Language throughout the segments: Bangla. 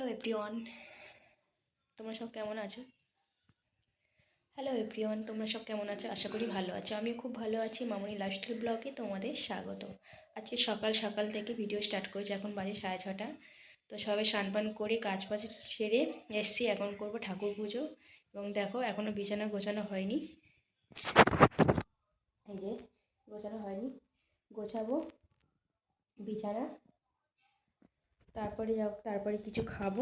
হ্যালো এভরিওয়ান তোমরা সব কেমন আছো? হ্যালো এভরিওয়ান তোমরা সব কেমন আছো? আশা করি ভালো আছো। আমি খুব ভালো আছি। মামনি লাইফস্টাইল ব্লগে তোমাদের স্বাগত। আজকে সকাল সকাল থেকে ভিডিও স্টার্ট করেছি। এখন বাজে সাড়ে ছটা। তো সবাই স্নান পান করে, কাজ বাজ সেরে এসছি। এখন করব ঠাকুর পুজো। এবং দেখো এখনও বিছানা গোছানো হয়নি। এই যে, গোছানো হয়নি। গোছাবো বিছানা। তারপরে যাব তারপরে কিছু খাব।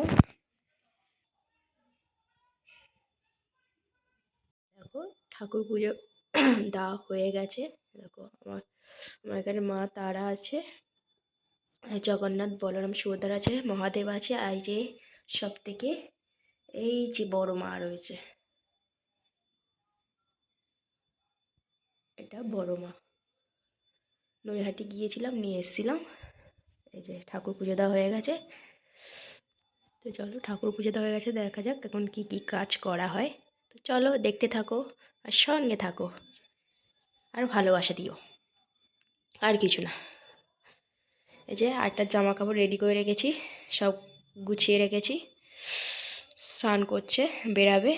দেখো, ঠাকুর পুজো দেওয়া হয়ে গেছে। দেখো, আমার আমার এখানে মা তারা আছে জগন্নাথ, বলরাম, সুভদ্রা আছে, মহাদেব আছে, আর যে সব থেকে এই যে বড় মা রয়েছে। এটা বড় মা। নৈহাটি গিয়েছিলাম, নিয়ে এসেছিলাম। এই যে ঠাকুর পুজো দেওয়া হয়ে গেছে। তো চলো ঠাকুর পুজো দেওয়া হয়ে গেছে, দেখা যাক এখন কি কি কাজ করা হয়। তো চলো দেখতে থাকো আর সঙ্গে থাকো আর ভালোবাসা দিও, আর কিছু না। এই যে আটটা জামা কাপড় রেডি করে রেখেছি, সব গুছিয়ে রেখেছি, স্নান করছে, বেরাবে।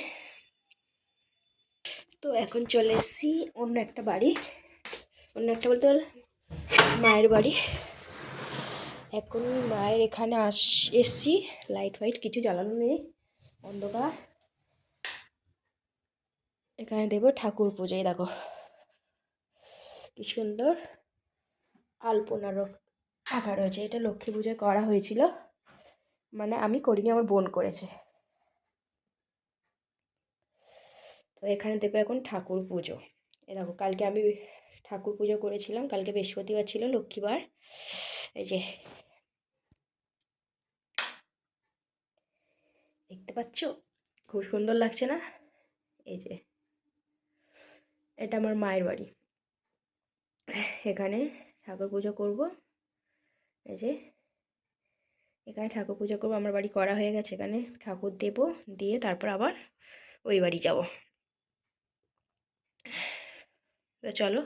তো এখন চলে এসেছি অন্য একটা বাড়ি, অন্য একটা বলতে মায়ের বাড়ি। এখন মায়ের এখানে আস, এসছি। লাইট ফাইট, কিছু জ্বালানো নেই। অন্ধকার। এখানে দেবো ঠাকুর পুজোয়, দেখো। কি সুন্দর। আলপনার আঁকা রয়েছে। এটা লক্ষ্মী পুজোয় করা হয়েছিল। মানে আমি করিনি, আমার বোন করেছে। তো এখানে দেবো এখন ঠাকুর পুজো। এ দেখো, কালকে আমি ঠাকুর পুজো করেছিলাম। কালকে বৃহস্পতিবার ছিল, লক্ষ্মীবার। এই যে দেখতে পাচ্ছ? খুব সুন্দর লাগছে না? এই যে। এটা আমার মায়ের বাড়ি। এখানে ঠাকুর পুজো করব। এই যে। এখানে ঠাকুর পুজো করব। আমার বাড়ি করা হয়ে গেছে এখানে। ঠাকুর দেব, দিয়ে তারপর আবার ওই বাড়ি যাব। তো চলো,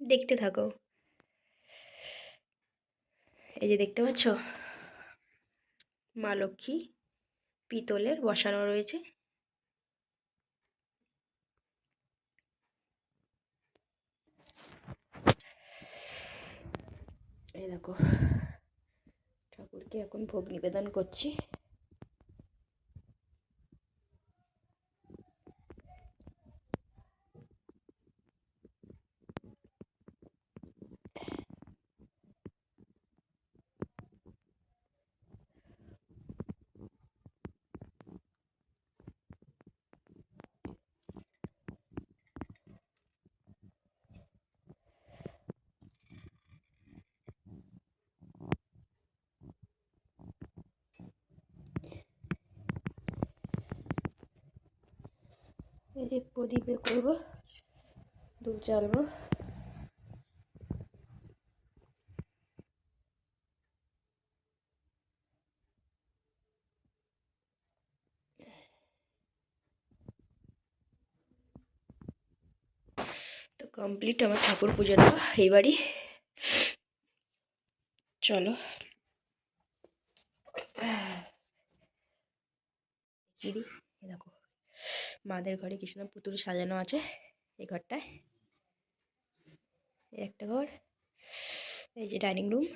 দেখতে থাকো। এই যে দেখতে পাচ্ছ? মা লক্ষ্মী। পিতলের বসানো রয়েছে। এই দেখো ঠাকুরকে এখন ভোগ নিবেদন করছি। এই প্রদীপে করব ধূপ জ্বালবো তো কমপ্লিট আমার ঠাকুর পুজো দেওয়া এই বাড়ি চলো দেখো। মাদের ঘরে কি সুন্দর পুতুল সাজানো আছে এই ঘরটায়। এই একটা ঘর, এই যে ডাইনিং রুম,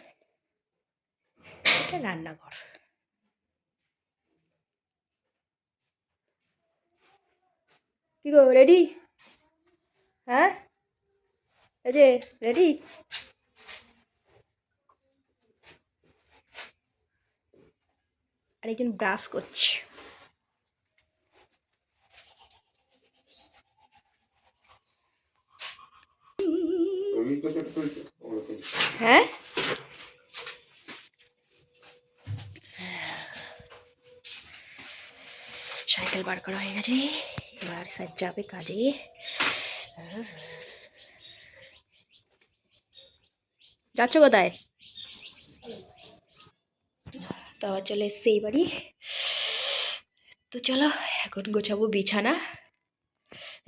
এটা রান্নাঘর। কি গো, রেডি? হ্যাঁ? এই যে, রেডি? আরেকজন ব্রাশ করছে হ্যাঁ সাইকেল বার করা হয়ে গেছে। এবার স্যার যাবে কাজে। যাচ্ছ কোথায়? তো আবার চলে এসছে এই বাড়ি। তো চলো, এখন গোছাবো বিছানা।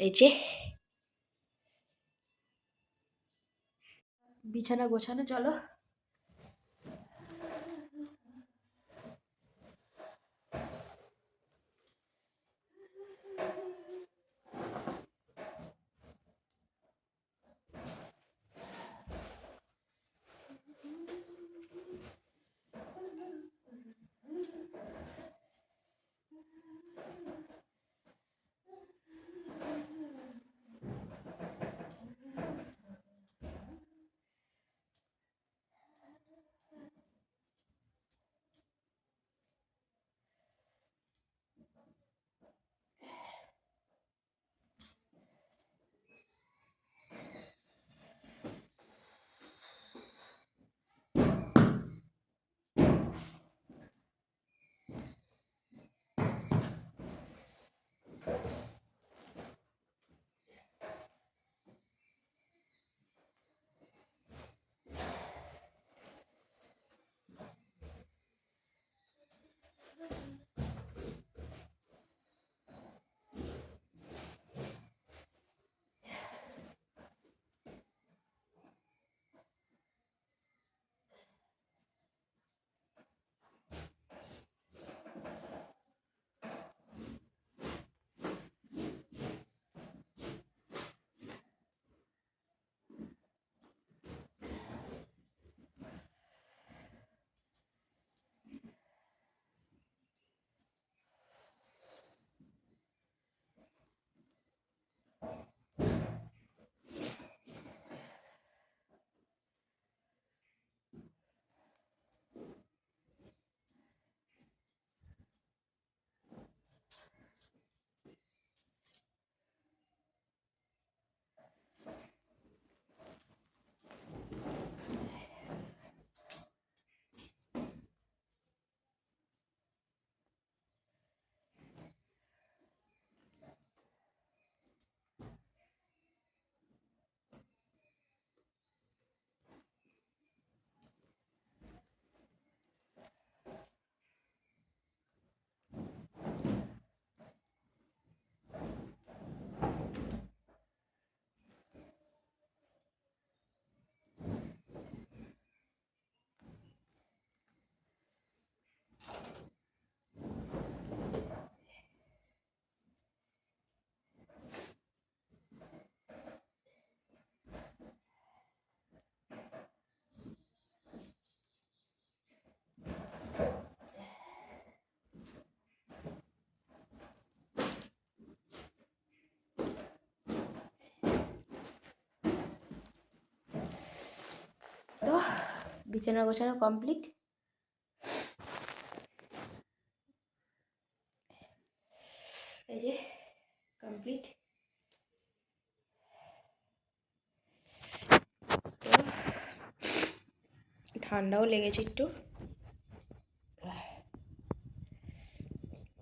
এই যে। বিছানা গোছানো, চলো। তো, বিছানা গোছানো কমপ্লিট এই যে কমপ্লিট ঠান্ডাও লেগেছে একটু।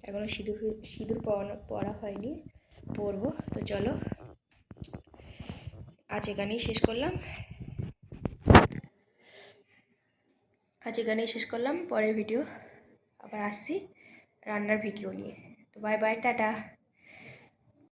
এখনও সিঁদুর সিঁদুর পরানো, পরা হয়নি, পরবো। তো চলো, আজ এখানেই শেষ করলাম। আজ এখানেই শেষ করলাম, পরের ভিডিও আবার আসছি রান্নার ভিডিও নিয়ে। তো বাই বাই টাটা।